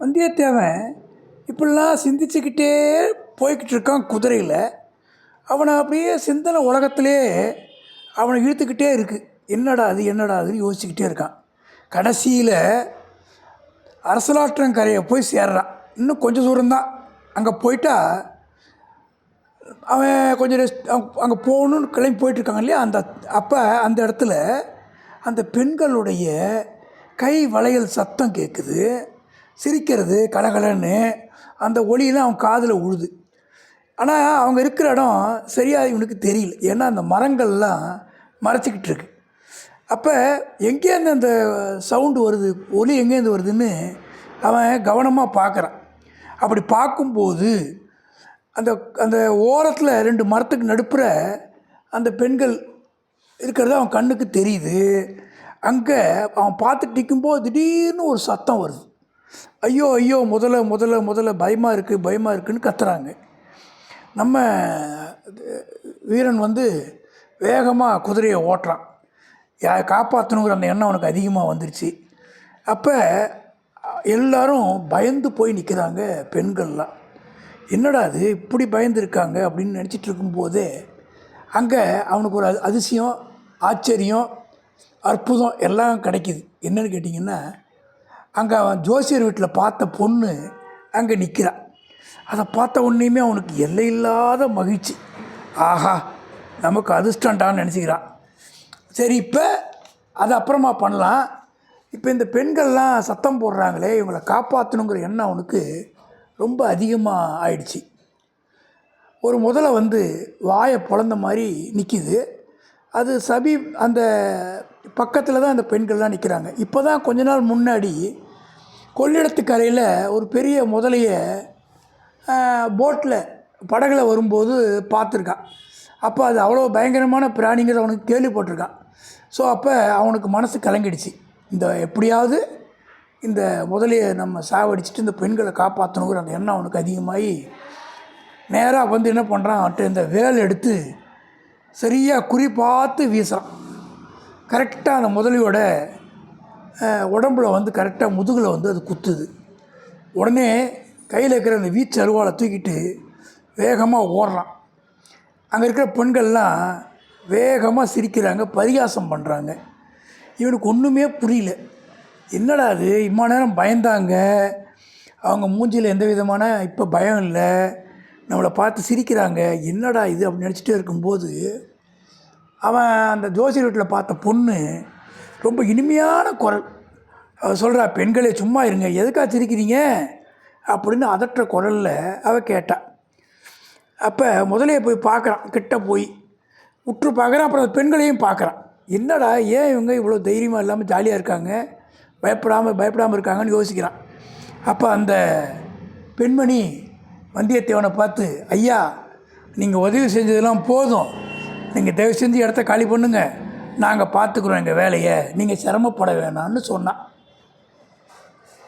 வந்தியத்தேவன் இப்படிலாம் சிந்திச்சுக்கிட்டே போய்கிட்டு இருக்கான் குதிரையில். அவனை அப்படியே சிந்தனை உலகத்திலே அவனை இழுத்துக்கிட்டே இருக்குது என்னடா அது என்னடா அதுன்னு யோசிச்சுக்கிட்டே இருக்கான். கடைசியில் அரசலாற்றங்கரையை போய் சேர்றான். இன்னும் கொஞ்சம் தூரம்தான். அங்கே போயிட்டா அவன் கொஞ்சம் ரெஸ்ட் அங்கே போகணுன்னு கிளம்பி போயிட்டுருக்காங்க இல்லையா? அந்த அப்போ அந்த இடத்துல அந்த பெண்களுடைய கை வளையல் சத்தம் கேட்குது சிரிக்கிறது கலகலன்னு அந்த ஒளியெல்லாம் அவன் காதில் உழுது. ஆனால் அவங்க இருக்கிற இடம் சரியாக இவனுக்கு தெரியல. ஏன்னா அந்த மரங்கள்லாம் மறைச்சிக்கிட்டு இருக்கு. அப்போ எங்கேருந்து அந்த சவுண்டு வருது? ஒலி எங்கேருந்து வருதுன்னு அவன் கவனமாக பார்க்குறான் அப்படி பார்க்கும்போது அந்த அந்த ஓரத்தில் ரெண்டு மரத்துக்கு நடுப்புற அந்த பெண்கள் இருக்கிறது அவன் கண்ணுக்கு தெரியுது. அங்கே அவன் பார்த்துட்டு நிற்கும்போது திடீர்னு ஒரு சத்தம் வருது. ஐயோ ஐயோ முதல்ல முதல்ல முதல்ல பயமாக இருக்குது பயமாக இருக்குன்னு கத்துறாங்க. நம்ம வீரன் வந்து வேகமாக குதிரையை ஓட்டுறான். யா காப்பாற்றணுங்கிற அந்த எண்ணம் அவனுக்கு அதிகமாக வந்துருச்சு. அப்போ எல்லாரும் பயந்து போய் நிற்கிறாங்க பெண்கள்லாம். என்னடா அது இப்படி பயந்துருக்காங்க அப்படின்னு நினச்சிட்டு இருக்கும்போதே அங்கே அவனுக்கு ஒரு அதிசயம் ஆச்சரியம் அற்புதம் எல்லாம் கிடைக்கிது. என்னன்னு கேட்டிங்கன்னா அங்கே அவன் ஜோசியர் வீட்டில் பார்த்த பொண்ணு அங்கே நிற்கிறான் அதை பார்த்த உடனேயுமே அவனுக்கு எல்லையில்லாத மகிழ்ச்சி. ஆஹா நமக்கு அதிர்ஷ்டண்டான்னு நினச்சிக்கிறான் சரி இப்போ அது அப்புறமா பண்ணலாம். இப்போ இந்த பெண்கள்லாம் சத்தம் போடுறாங்களே இவங்களை காப்பாற்றணுங்கிற எண்ணம் அவனுக்கு ரொம்ப அதிகமாக ஆயிடுச்சு. ஒரு முதல்ல வந்து வாயை பொழந்த மாதிரி நிற்கிது அது சபி அந்த பக்கத்தில் தான் அந்த பெண்கள்லாம் நிற்கிறாங்க இப்போ தான் கொஞ்ச நாள் முன்னாடி கொள்ளிடத்து கரையில் ஒரு பெரிய முதலையை போட்டில் படகுல வரும்போது பார்த்துருக்கான் அப்போ அது அவ்வளோ பயங்கரமான பிராணிங்கிறது அவனுக்கு கேள்விப்பட்டிருக்கான் ஸோ அப்போ அவனுக்கு மனசு கலங்கிடுச்சு. இந்த எப்படியாவது இந்த முதலையை நம்ம சாவடிச்சிட்டு இந்த பெண்களை காப்பாற்றணுங்கிற அந்த எண்ணம் அவனுக்கு அதிகமாகி நேராக வந்து என்ன பண்ணுறான் அவன்கிட்ட இந்த வேல் எடுத்து சரியாக குறி பார்த்து வீசுகிறான் கரெக்டாக அந்த முதலையோட உடம்புல வந்து கரெக்டாக முதுகில் வந்து அது குத்துது. உடனே கையில் இருக்கிற அந்த வீச்சு அருவாலை தூக்கிட்டு வேகமாக ஓடுறான். அங்கே இருக்கிற பெண்கள்லாம் வேகமாக சிரிக்கிறாங்க பரிகாசம் பண்ணுறாங்க இவனுக்கு ஒன்றுமே புரியல. என்னடா அது? இம்மா நேரம் பயந்தாங்க. அவங்க மூஞ்சியில் எந்த விதமான இப்போ பயம் இல்லை. நம்மளை பார்த்து சிரிக்கிறாங்க. என்னடா இது? அப்படின்னு நினச்சிட்டே இருக்கும்போது அவன் அந்த ஜோசியர் வீட்டில் பார்த்த பொண்ணு ரொம்ப இனிமையான குரல். அவள் சொல்கிறா பெண்களே சும்மா இருங்க. எதுக்கா சிரிக்கிறீங்க? அப்படின்னு அதட்டுற குரலில் அவள் கேட்டாள் அப்போ முதலே போய் பார்க்குறான் கிட்ட போய் உற்று பார்க்குறான் அப்புறம் பெண்களையும் பார்க்குறான் என்னடா ஏன் இவங்க இவ்வளோ தைரியமாக இல்லாமல் ஜாலியாக இருக்காங்க? பயப்படாமல் பயப்படாமல் இருக்காங்கன்னு யோசிக்கிறான். அப்போ அந்த பெண்மணி வந்தியத்தேவனை பார்த்து ஐயா நீங்கள் உதவி செஞ்சதெல்லாம் போதும். நீங்கள் தயவு செஞ்சு இடத்த காலி பண்ணுங்கள் நாங்கள் பார்த்துக்குறோம் எங்கள் வேலையை. நீங்கள் சிரமப்பட வேணாம்னு சொன்னான்.